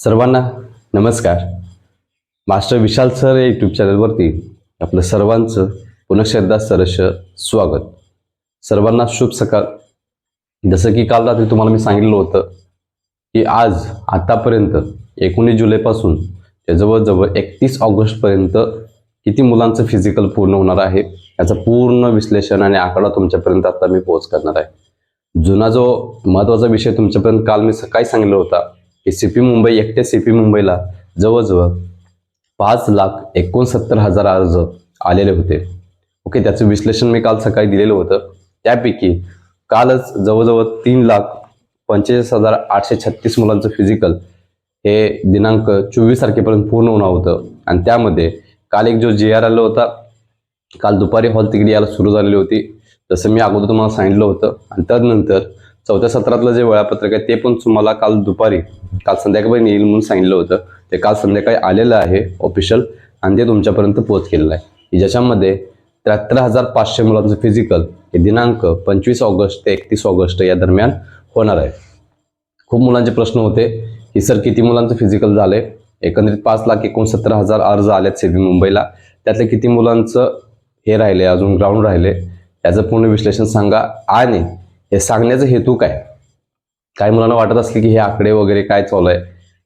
सर्वांना नमस्कार. Master Vishal sir या यूट्यूब चॅनलवरती आपलं सर्वांचं पुन्हा सरस स्वागत. सर्वांना शुभ सकाळ. जसं की काल रात्री तुम्हाला मी सांगितलं होतं की आज आतापर्यंत एकोणीस जुलैपासून ते जवळजवळ एकतीस ऑगस्टपर्यंत किती मुलांचं फिजिकल पूर्ण होणार आहे याचं पूर्ण विश्लेषण आणि आकडा तुमच्यापर्यंत आता मी पोहोच करणार आहे. जुना जो महत्त्वाचा विषय तुमच्यापर्यंत काल मी सकाळी सांगितलं होता की सी पी मुंबई एकट्या सी पी मुंबईला जवळजवळ पाच लाख एकोणसत्तर हजार अर्ज आलेले होते. ओके त्याचं विश्लेषण मी काल सकाळी दिलेलं होतं. त्यापैकी कालच जवळजवळ तीन लाख पंचेचाळीस हजार आठशे छत्तीस मुलांचं फिजिकल हे दिनांक चोवीस तारखेपर्यंत पूर्ण होणार होतं. आणि त्यामध्ये काल एक जो जे आर आला होता काल दुपारी हॉल तिकीट यायला सुरू झालेली होती. जसं मी अगोदर तुम्हाला सांगितलं होतं. आणि त्यानंतर चौथ्या सत्रातलं जे वेळापत्रक आहे ते पण तुम्हाला काल दुपारी काल संध्याकाळी येईल म्हणून सांगितलं होतं. ते काल संध्याकाळी आलेलं आहे ऑफिशियल आणि ते तुमच्यापर्यंत पोहोचलेलं आहे. की ज्याच्यामध्ये त्र्याहत्तर हजार पाचशे मुलांचं फिजिकल हे दिनांक पंचवीस ऑगस्ट ते एकतीस ऑगस्ट या दरम्यान होणार आहे. खूप मुलांचे प्रश्न होते की सर किती मुलांचं फिजिकल झाले एकंदरीत पाच लाख एकोणसत्तर हजार अर्ज आलेत सेबी मुंबईला. त्यातले किती मुलांचं हे राहिले अजून ग्राउंड राहिले याचं पूर्ण विश्लेषण सांगा आणि हे सांगण्याचा हेतू काय? काही मुलांना वाटत असले की हे आकडे वगैरे काय चालू आहे?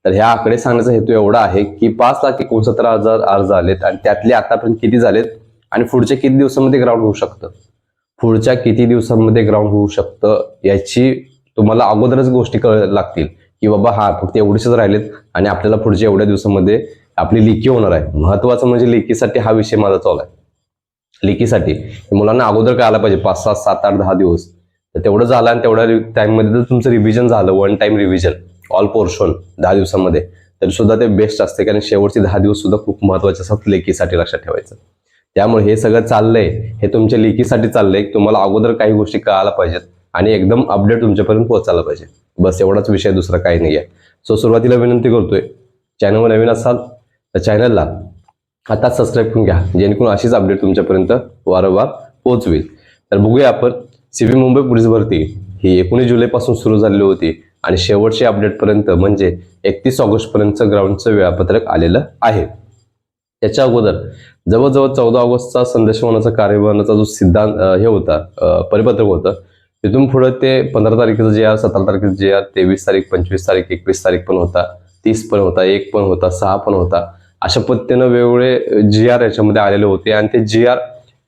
तर ह्या आकडे सांगण्याचा हेतू एवढा आहे की पाच लाख एकोणसत्तर हजार अर्ज आलेत आणि त्यातले आतापर्यंत किती झालेत आणि पुढच्या किती दिवसामध्ये ग्राउंड होऊ शकतं? पुढच्या किती दिवसांमध्ये ग्राउंड होऊ शकतं याची तुम्हाला अगोदरच गोष्टी कळ लागतील की बाबा हा फक्त एवढेच राहिलेत आणि आपल्याला पुढच्या एवढ्या दिवसामध्ये आपली लिकी होणार आहे. महत्वाचं म्हणजे लिकीसाठी हा विषय माझा चालू आहे. लिकीसाठी मुलांना अगोदर काय आला पाहिजे पाच सात सात आठ दहा दिवस. तर तेवढं झालं आणि तेवढ्या टाईममध्ये जर तुमचं रिव्हिजन झालं one time revision all portion दहा दिवसामध्ये. तरी सुद्धा ते बेस्ट असते कारण शेवटचे दहा दिवस सुद्धा खूप महत्त्वाचे असतात लेकीसाठी लक्षात ठेवायचं. त्यामुळे हे सगळं चाललंय हे तुमच्या लेकीसाठी चाललंय तुम्हाला अगोदर काही गोष्टी कळायला पाहिजेत आणि एकदम अपडेट तुमच्यापर्यंत पोहोचायला पाहिजे. बस एवढाच विषय दुसरा काही नाही आहे सो सुरुवातीला विनंती करतोय चॅनलवर नवीन असाल तर चॅनलला आता सबस्क्राईब करून घ्या जेणेकरून अशीच अपडेट तुमच्यापर्यंत वारंवार पोहोचवेल. तर बघूया आपण सीबी मुंबई पोलीस भरती ही एकोणीस जुलैपासून सुरू झालेली होती आणि शेवटच्या अपडेटपर्यंत म्हणजे एकतीस ऑगस्टपर्यंतचं ग्राउंडचं वेळापत्रक आलेलं आहे. त्याच्या अगोदर जवळजवळ चौदा ऑगस्टचा संदेशवहनाचा कार्यवहनाचा जो सिद्धांत हे होता परिपत्रक होतं तिथून पुढे ते पंधरा तारखेचं जे आर सतरा तारखेचं जे आर तेवीस तारीख पंचवीस तारीख एकवीस तारीख पण होता तीस पण होता एक पण होता सहा पण होता अशा पद्धतीनं वेगवेगळे जी आर याच्यामध्ये आलेले होते आणि ते जी आर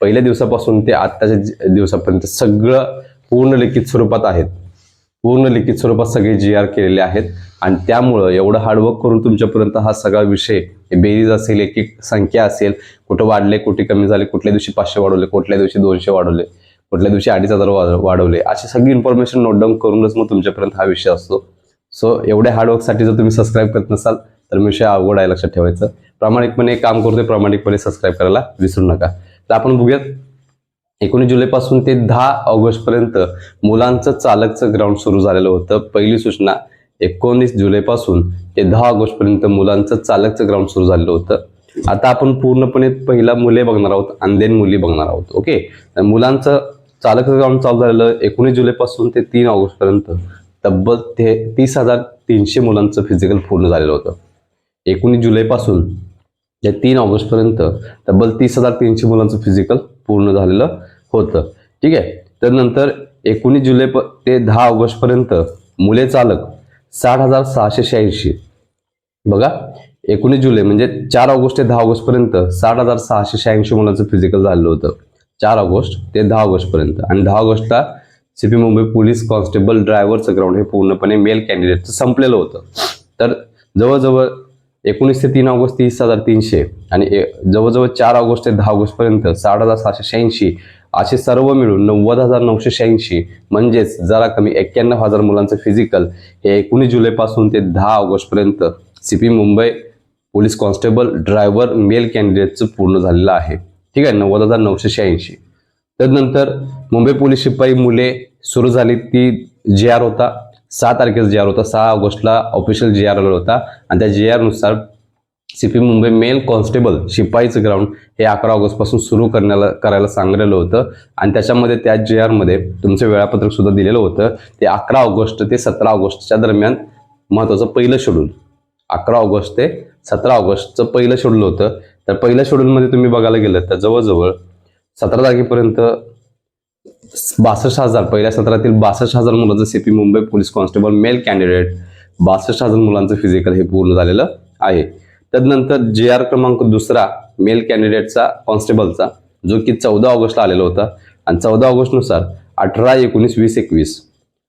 पहिल्या दिवसापासून ते आत्ताच्या दिवसापर्यंत सगळं पूर्ण लिखित स्वरूपात आहेत. पूर्ण लिखित स्वरूपात सगळे जी आर केलेले आहेत. आणि त्यामुळं एवढं हार्डवर्क करून तुमच्यापर्यंत हा सगळा विषय बेरीज असेल एक एक संख्या असेल कुठं वाढले कुठे कमी झाले कुठल्या दिवशी पाचशे वाढवले कुठल्या दिवशी दोनशे वाढवले कुठल्या दिवशी अडीच हजार वाढवले अशी सगळी इन्फॉर्मेशन नोट डाऊन करूनच मग तुमच्यापर्यंत हा विषय असतो. सो एवढ्या हार्डवर्कसाठी जर तुम्ही सबस्क्राईब करत नसाल तर विषय अवघड आहे लक्षात ठेवायचं. प्रामाणिकपणे काम करतोय प्रामाणिकपणे सबस्क्राईब करायला विसरू नका. तर आपण बघूयात. एकोणीस जुलैपासून ते दहा ऑगस्टपर्यंत मुलांचं चालकचं ग्राउंड सुरू झालेलं होतं. पहिली सूचना एकोणीस जुलैपासून ते दहा ऑगस्टपर्यंत मुलांचं चालकचं ग्राउंड सुरू झालेलं होतं. आता आपण पूर्णपणे पहिला मुले बघणार आहोत आणि देन मुली बघणार आहोत. ओके? तर मुलांचं चालकचं ग्राउंड चालू झालेलं एकोणीस जुलैपासून ते तीन ऑगस्टपर्यंत तब्बल ते तीस हजार तीनशे मुलांचं फिजिकल पूर्ण झालेलं होतं. एकोणीस जुलैपासून या तीन ऑगस्टपर्यंत तब्बल तीस हजार तीनशे मुलांचं फिजिकल पूर्ण झालेलं होतं. ठीक आहे? तर नंतर एकोणीस जुलै प ते दहा ऑगस्टपर्यंत मुले चालक साठ हजार सहाशे शहाऐंशी. बघा एकोणीस जुलै म्हणजे चार ऑगस्ट ते दहा ऑगस्टपर्यंत साठ हजार सहाशे शहाऐंशी मुलांचं फिजिकल झालेलं होतं. चार ऑगस्ट ते दहा ऑगस्टपर्यंत. आणि दहा ऑगस्टला C P Mumbai police constable ड्रायव्हरचं ग्राउंड हे पूर्णपणे मेल कॅन्डिडेटचं संपलेलं होतं. तर जवळजवळ एकोणीस ते तीन ऑगस्ट तीस हजार तीनशे आणि ए- जवळजवळ चार ऑगस्ट ते दहा ऑगस्टपर्यंत साठ हजार सहाशे शहाऐंशी असे सर्व मिळून नव्वद हजार नऊशे शहाऐंशी. म्हणजेच जरा कमी एक्क्याण्णव हजार मुलांचं फिजिकल हे एकोणीस जुलैपासून ते दहा ऑगस्टपर्यंत C P Mumbai police constable driver male कॅन्डिडेटचं पूर्ण झालेलं आहे. ठीक आहे? नव्वद हजार नऊशे शहाऐंशी. त्यानंतर मुंबई पोलीस शिपाई मुले सुरू झाली. ती जे आर होता. सहा तारखेचा जे आर होता. सहा ऑगस्टला ऑफिशियल जे आर आला होता. आणि त्या जे आरनुसार C P Mumbai male constable शिपाईचं ground हे अकरा ऑगस्टपासून सुरू करण्याला करायला सांगलेलं होतं. आणि त्याच्यामध्ये त्या जे आरमध्ये तुमचं वेळापत्रक सुद्धा दिलेलं होतं. ते अकरा ऑगस्ट ते सतरा ऑगस्टच्या दरम्यान महत्त्वाचं पहिलं शेड्यूल अकरा ऑगस्ट ते सतरा ऑगस्टचं पहिलं शेड्यूल होतं. तर पहिल्या शेड्यूलमध्ये तुम्ही बघायला गेलं तर जवळजवळ सतरा तारखेपर्यंत बासष्ट हजार. पहिल्या सत्रातील बासष्ट हजार मुलांचं CP Mumbai police constable male candidate. बासष्ट हजार मुलांचं फिजिकल हे पूर्ण झालेलं आहे. त्यानंतर जे आर क्रमांक दुसरा मेल कॅन्डिडेटचा कॉन्स्टेबलचा जो की चौदा ऑगस्टला आलेला होता. आणि चौदा ऑगस्टनुसार अठरा एकोणीस वीस एकवीस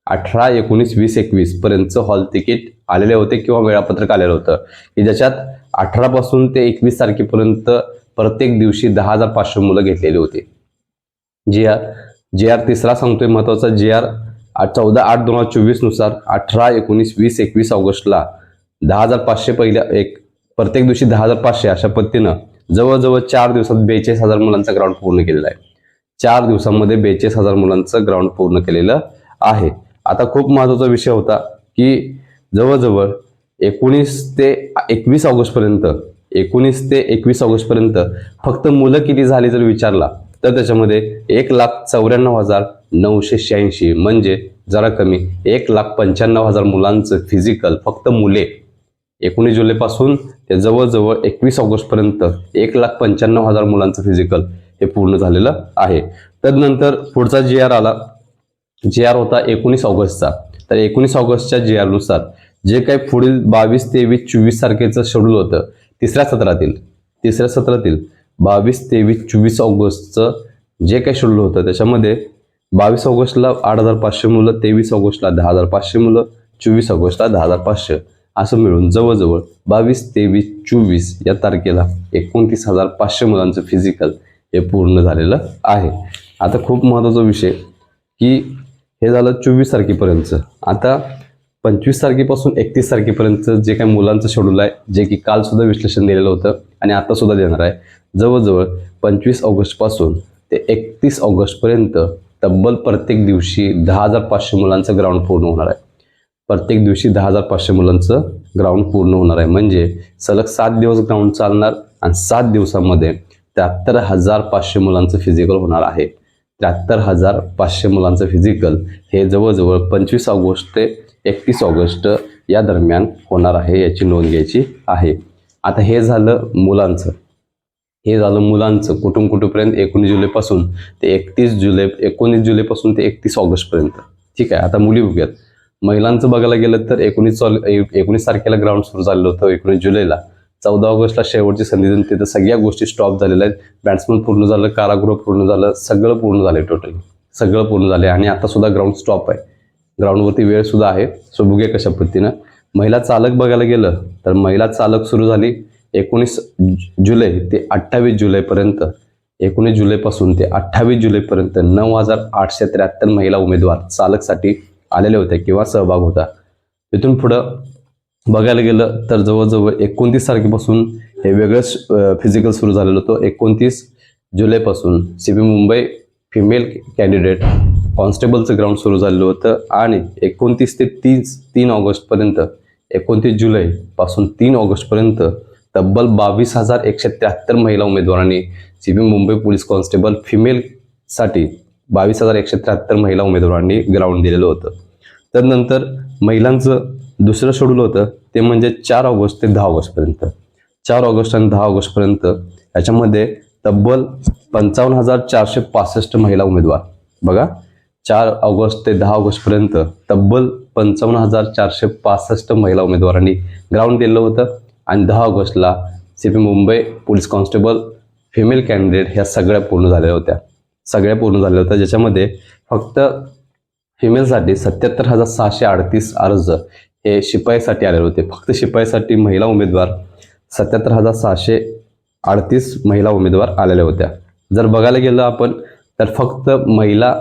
अठरा एकोणीस वीस एकवीस पर्यंतचं हॉल तिकीट आलेले होते किंवा वेळापत्रक आलेलं होतं. की ज्याच्यात अठरापासून ते एकवीस तारखेपर्यंत प्रत्येक दिवशी दहा हजार पाचशे मुलं घेतलेली होती. जी आर जे आर तिसरा सांगतोय महत्त्वाचा जे आर चौदा आठ दोन हजार चोवीसनुसार अठरा एकोणीस वीस एकवीस ऑगस्टला दहा हजार पाचशे पहिल्या एक प्रत्येक दिवशी दहा हजार पाचशे अशा पद्धतीनं जवळजवळ चार दिवसात बेचाळीस हजार मुलांचा ग्राउंड पूर्ण केलेला आहे. चार दिवसामध्ये बेचाळीस हजार मुलांचं ग्राउंड पूर्ण केलेलं आहे. आता खूप महत्त्वाचा विषय होता की जवळजवळ एकोणीस ते एकवीस ऑगस्टपर्यंत एकोणीस ते एकवीस ऑगस्टपर्यंत फक्त मुलं किती झाली जर विचारला तर त्याच्यामध्ये एक लाख चौऱ्याण्णव हजार नऊशे शहाऐंशी म्हणजे जरा कमी एक लाख पंच्याण्णव हजार मुलांचं फिजिकल फक्त मुले. एकोणीस जुलैपासून ते जवळजवळ एकवीस ऑगस्टपर्यंत एक लाख पंच्याण्णव हजार मुलांचं फिजिकल हे पूर्ण झालेलं आहे. तदनंतर पुढचा जी आर आला. जे आर होता एकोणीस ऑगस्टचा. तर एकोणीस ऑगस्टच्या जे आरनुसार जे काही पुढील बावीस तेवीस चोवीस तारखेचं शेड्यूल होतं तिसऱ्या सत्रातील तिसऱ्या सत्रातील बावीस तेवीस चोवीस ऑगस्टचं जे काही शेड्यूल होतं त्याच्यामध्ये बावीस ऑगस्टला आठ हजार पाचशे मुलं तेवीस ऑगस्टला दहा हजार पाचशे मुलं चोवीस ऑगस्टला दहा हजार पाचशे. असं मिळून जवळजवळ बावीस तेवीस चोवीस या तारखेला एकोणतीस हजार पाचशे मुलांचं फिजिकल हे पूर्ण झालेलं आहे. आता खूप महत्त्वाचा विषय की हे झालं चोवीस तारखेपर्यंतचं. आता पंचवीस तारखेपासून एकतीस तारखेपर्यंत जे काही मुलांचं शेड्यूल आहे जे की काल सुद्धा विश्लेषण दिलेलं होतं आणि आता सुद्धा देणार आहे जवळजवळ पंचवीस ऑगस्टपासून ते एकतीस ऑगस्टपर्यंत तब्बल प्रत्येक दिवशी दहा हजार पाचशे मुलांचं ग्राउंड पूर्ण होणार आहे. प्रत्येक दिवशी दहा हजार पाचशे मुलांचं ग्राउंड पूर्ण होणार आहे. म्हणजे सलग सात दिवस ग्राउंड चालणार आणि सात दिवसामध्ये त्र्याहत्तर हजार पाचशे मुलांचं फिजिकल होणार आहे. त्र्याहत्तर हजार पाचशे मुलांचं फिजिकल हे जवळजवळ पंचवीस ऑगस्ट ते एकतीस ऑगस्ट या दरम्यान होणार आहे याची नोंद घ्यायची आहे. आता हे झालं मुलांचं. हे झालं मुलांचं. कुठून कुटुंबपर्यंत एकोणीस जुलैपासून. ते एकतीस जुलै एकोणीस जुलैपासून ते एकतीस ऑगस्टपर्यंत. ठीक आहे आता मुली बघूयात. महिलांचं बघायला गेलं तर एकोणीस एकोणीस तारखेला ग्राउंड सुरू झालेलं होतं एकोणीस जुलैला. चौदा ऑगस्टला शेवटची संधी देऊन तिथं सगळ्या गोष्टी स्टॉप झालेल्या आहेत. बॅट्समन पूर्ण झालं कारागृह पूर्ण झालं सगळं पूर्ण झालं टोटली सगळं पूर्ण झालं आणि आता सुद्धा ग्राउंड स्टॉप आहे. ग्राउंडवरती वेळ सुद्धा आहे. सो बघूया कशा पद्धतीनं. महिला चालक बघायला गेलं तर महिला चालक सुरू झाली एकोणीस जुलै ते अठ्ठावीस जुलैपर्यंत. एकोणीस जुलैपासून ते अठ्ठावीस जुलैपर्यंत नऊ हजार आठशे त्र्याहत्तर महिला उमेदवार चालकसाठी आलेले होते किंवा सहभाग होता. तिथून पुढं बघायला गेलं तर जवळजवळ एकोणतीस तारखेपासून हे वेगळंच फिजिकल सुरू झालेलं होतं. एकोणतीस जुलैपासून C B Mumbai female candidate कॉन्स्टेबलचं ground सुरू झालेलं होतं आणि एकोणतीस ते तीस तीन ऑगस्टपर्यंत एकोणतीस जुलैपासून तीन ऑगस्टपर्यंत तब्बल बावीस हजार एकशे त्र्याहत्तर महिला उमेदवारांनी C B Mumbai police constable फिमेलसाठी बावीस हजार एकशे त्र्याहत्तर महिला उमेदवारांनी ग्राउंड दिलेलं होतं. त्यानंतर महिलांचं दुसरं शेड्यूल होतं ते म्हणजे चार ऑगस्ट ते दहा ऑगस्टपर्यंत. चार ऑगस्ट आणि दहा ऑगस्टपर्यंत याच्यामध्ये तब्बल पंचावन्न हजार चारशे पासष्ट महिला उमेदवार. बघा चार ऑगस्ट ते दहा ऑगस्टपर्यंत तब्बल पंचावन्न हजार चारशे पासष्ट महिला उमेदवारांनी ग्राउंड दिलं होतं. आणि दहा ऑगस्टला C P Mumbai police constable female candidate ह्या सगळ्या पूर्ण झालेल्या होत्या. सगळ्या पूर्ण झाल्या होत्या. ज्याच्यामध्ये फक्त फिमेलसाठी सत्याहत्तर हजार सहाशे अडतीस अर्ज हे शिपाईसाठी आलेले होते. फक्त शिपाईसाठी महिला उमेदवार सत्याहत्तर हजार सहाशे अडतीस महिला उमेदवार आलेल्या होत्या. जर बघायला गेलं आपण तर फक्त महिला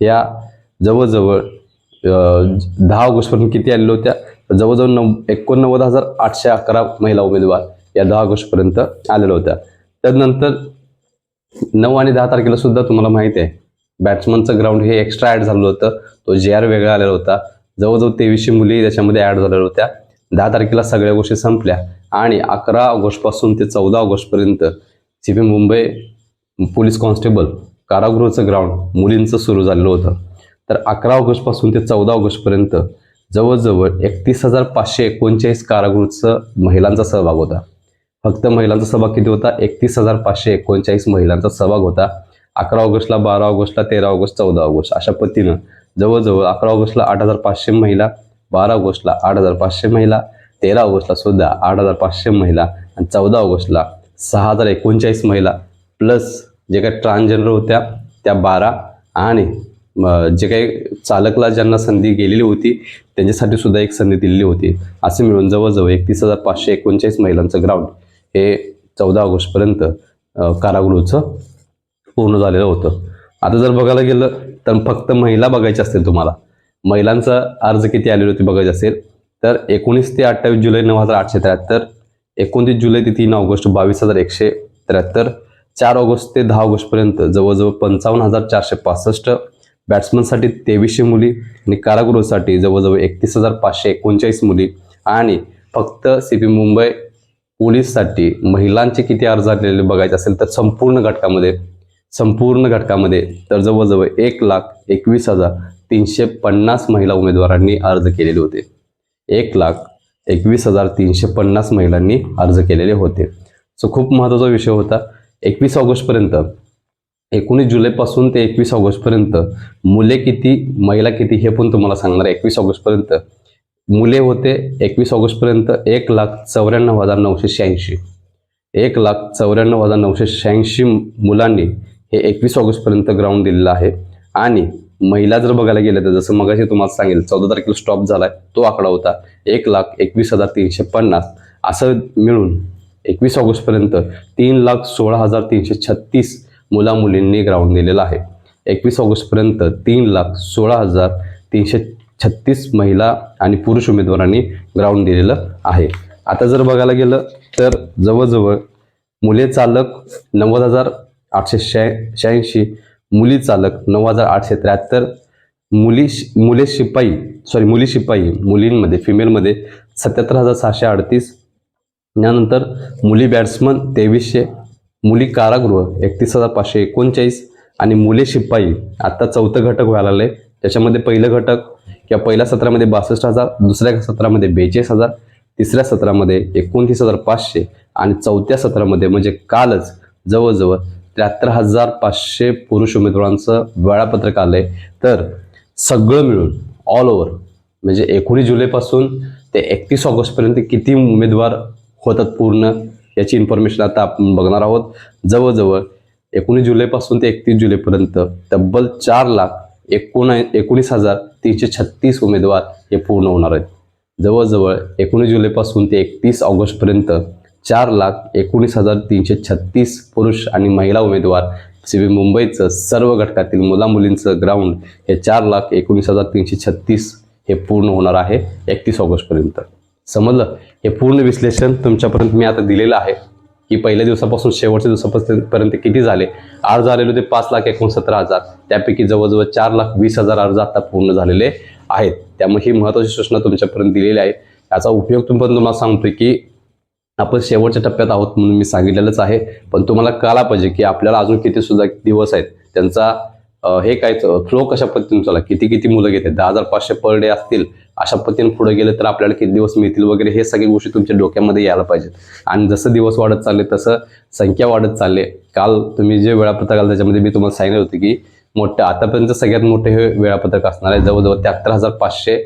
या जवळजवळ दहा ऑगस्टपर्यंत किती आलेल्या होत्या? जवळजवळ नव एकोणनव्वद हजार आठशे अकरा महिला उमेदवार या दहा ऑगस्टपर्यंत आलेल्या होत्या. त्यानंतर नऊ आणि दहा तारखेला सुद्धा तुम्हाला माहिती आहे बॅट्समनचं ग्राउंड हे एक्स्ट्रा ॲड झालं होतं. तो जे आर वेगळा आलेला होता. जवळजवळ तेवीसशे मुली त्याच्यामध्ये ॲड झालेल्या होत्या. दहा तारखेला सगळ्या गोष्टी संपल्या आणि अकरा ऑगस्टपासून ते चौदा ऑगस्टपर्यंत C P Mumbai police constable कारागृहाचं ground मुलींचं सुरू झालेलं होतं. तर अकरा ऑगस्टपासून ते चौदा ऑगस्टपर्यंत जवळजवळ एकतीस हजार पाचशे एकोणचाळीस कारागृहाचं महिलांचा सहभाग होता. फक्त महिलांचा सहभाग किती होता? एकतीस हजार पाचशे एकोणचाळीस महिलांचा सहभाग होता. अकरा ऑगस्टला बारा ऑगस्टला तेरा ऑगस्ट चौदा ऑगस्ट अशा पद्धतीनं जवळजवळ अकरा ऑगस्टला आठ हजार पाचशे महिला बारा ऑगस्टला आठ हजार पाचशे महिला तेरा ऑगस्टला सुद्धा आठ हजार पाचशे महिला आणि चौदा ऑगस्टला सहा हजार एकोणचाळीस महिला प्लस जे काही ट्रान्सजेंडर होत्या त्या बारा आणि जे काही चालकला ज्यांना संधी गेलेली होती त्यांच्यासाठी सुद्धा एक संधी दिलेली होती. असे मिळून जवळजवळ एकतीस हजार पाचशे एकोणचाळीस महिलांचं ग्राउंड हे चौदा ऑगस्टपर्यंत कारागृहचं पूर्ण झालेलं होतं. आता जर बघायला गेलं तर फक्त महिला बघायच्या असतील तुम्हाला. महिलांचा अर्ज किती आलेले होते बघायचे असेल तर एकोणीस ते अठ्ठावीस जुलै नऊ हजार आठशे त्र्याहत्तर एकोणतीस जुलै ते तीन ऑगस्ट बावीस हजार एकशे त्र्याहत्तर चार ऑगस्ट ते दहा ऑगस्टपर्यंत जवळजवळ पंचावन्न हजार चारशे पासष्ट बॅट्समनसाठी तेवीसशे मुली आणि कारागृहसाठी जवळजवळ एकतीस हजार पाचशे एकोणचाळीस मुली आणि फक्त सी पी मुंबई पोलीससाठी महिलांचे किती अर्ज आलेले बघायचे असेल तर संपूर्ण घटकामध्ये संपूर्ण घटकामध्ये तर जवळजवळ एक लाख एकवीस हजार तीनशे पन्नास महिला उमेदवारांनी अर्ज केलेले होते. एक लाख एकवीस हजार तीनशे पन्नास महिलांनी अर्ज केलेले होते. सो खूप महत्त्वाचा विषय होता. एकवीस ऑगस्टपर्यंत एकोणीस जुलैपासून ते एकवीस ऑगस्टपर्यंत मुले किती महिला किती हे पण तुम्हाला सांगणार आहे. एकवीस ऑगस्टपर्यंत मुले होते एकवीस ऑगस्टपर्यंत एक लाख चौऱ्याण्णव हजार नऊशे शहाऐंशी. एक लाख चौऱ्याण्णव हजार नऊशे शहाऐंशी मुलांनी हे एकवीस ऑगस्टपर्यंत ग्राउंड दिलेलं आहे. आणि महिला जर बघायला गेलं तर जसं मगाशी तुम्हाला सांगेल चौदा तारखेला स्टॉप झालाय तो आकडा होता एक लाख एकवीस हजार तीनशे पन्नास. असं मिळून एकवीस ऑगस्टपर्यंत तीन लाख सोळा हजार तीनशे छत्तीस मुला मुलींनी ग्राउंड दिलेलं आहे. एकवीस ऑगस्टपर्यंत तीन लाख सोळा हजार तीनशे छत्तीस महिला आणि पुरुष उमेदवारांनी ग्राउंड दिलेलं आहे. आता जर बघायला गेलं तर जवळजवळ मुले चालक नव्वद हजार आठशे शहा शहाऐंशी मुली चालक नऊ हजार आठशे त्र्याहत्तर मुली शि- मुले शिपाई सॉरी मुली शिपाई मुलींमध्ये फिमेलमध्ये सत्याहत्तर हजार सहाशे अडतीस यानंतर मुली बॅट्समन तेवीसशे मुली कारागृह एकतीस हजार पाचशे एकोणचाळीस आणि मुले शिपाई. आत्ता चौथं घटक व्हायला आहे त्याच्यामध्ये पहिलं घटक किंवा पहिल्या सत्रामध्ये बासष्ट हजार दुसऱ्या सत्रामध्ये बेचाळीस हजार तिसऱ्या सत्रामध्ये एकोणतीस हजार पाचशे आणि चौथ्या सत्रामध्ये म्हणजे कालच जवळजवळ त्र्याहत्तर हजार पाचशे पुरुष उमेदवारांचं वेळापत्रक आलं आहे तर सगळं मिळून ऑल ओव्हर म्हणजे एकोणीस जुलैपासून ते एकतीस ऑगस्टपर्यंत किती उमेदवार होतात पूर्ण याची इन्फॉर्मेशन आता आपण बघणार आहोत. जवळजवळ एकोणीस जुलैपासून ते एकतीस जुलैपर्यंत तब्बल चार लाख एकोण एकोणीस हजार तीनशे छत्तीस उमेदवार हे पूर्ण होणार आहेत. जवळजवळ एकोणीस जुलैपासून ते एकतीस ऑगस्टपर्यंत चार लाख एकोणीस हजार तीनशे छत्तीस पुरुष आणि महिला उमेदवार सी मुंबईचं सर्व घटकातील मुलामुलींचं ग्राउंड हे चार लाख एकोणीस हजार तीनशे छत्तीस हे पूर्ण होणार आहे एकतीस ऑगस्टपर्यंत. समजलं? हे पूर्ण विश्लेषण तुमच्यापर्यंत मी आता दिलेलं आहे. की पहिल्या दिवसापासून शेवटच्या दिवसापासूनपर्यंत किती झाले? अर्ज आलेले होते पाच लाख एकोणसत्तर हजार. त्यापैकी जवळजवळ चार लाख वीस हजार अर्ज आता पूर्ण झालेले आहेत. त्यामुळे ही महत्त्वाची सूचना तुमच्यापर्यंत दिलेली आहे. याचा उपयोग तुम्ही तुम्हाला सांगतोय की आपण शेवटच्या टप्प्यात आहोत म्हणून मी सांगितलेलंच आहे. पण तुम्हाला कळायला पाहिजे की आपल्याला अजून किती सुद्धा दिवस आहेत. त्यांचा हे काय फ्लो कशा पद्धतीने चालला किती किती मुलं घेते दहा हजार पाचशे पर डे असतील अशा पद्धतीने पुढे गेले तर आपल्याला किती दिवस मिळतील वगैरे हे सगळी गोष्टी तुमच्या डोक्यामध्ये यायला पाहिजेत. आणि जसं दिवस वाढत चालले तसं संख्या वाढत चालले. काल तुम्ही जे वेळापत्रक आलं त्याच्यामध्ये मी तुम्हाला सांगितलं होतं की मोठं आतापर्यंत सगळ्यात मोठे हे वेळापत्रक असणार आहे. जवळजवळ त्र्याहत्तर हजार पाचशे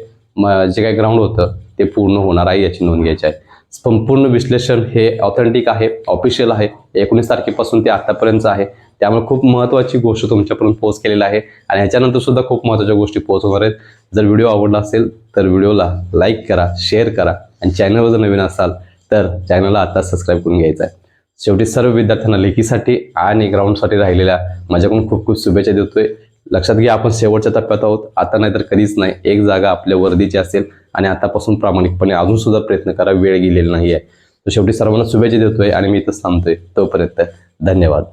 जे काही ग्राउंड होतं ते पूर्ण होणार आहे याची नोंद घ्यायची आहे. संपूर्ण विश्लेषण हे ऑथेंटिक आहे ऑफिशियल आहे. एकोणीस तारखेपासून ते आतापर्यंत आहे. त्यामुळे खूप महत्त्वाची गोष्ट तुमच्यापर्यंत पोच केलेली आहे. आणि ह्याच्यानंतर सुद्धा खूप महत्त्वाच्या गोष्टी पोहोचवणार आहेत. जर व्हिडिओ आवडला असेल तर व्हिडिओला लाईक करा शेअर करा. आणि चॅनलवर जर नवीन असाल तर चॅनलला आता सबस्क्राईब करून घ्यायचं आहे शेवटी सर्व विद्यार्थ्यांना लेखीसाठी आणि ग्राउंडसाठी राहिलेल्या माझ्याकडून खूप खूप शुभेच्छा देतोय. लक्षात घ्या आपण शेवटच्या टप्प्यात आहोत. आता नाही तर कधीच नाही. एक जागा आपल्या वर्दीची असेल आणि आतापासून प्रामाणिकपणे अजून सुद्धा प्रयत्न करा. वेळ गेलेला नाही आहे तर शेवटी सर्वांना शुभेच्छा देतोय आणि मी इथं थांबतोय. तोपर्यंत धन्यवाद.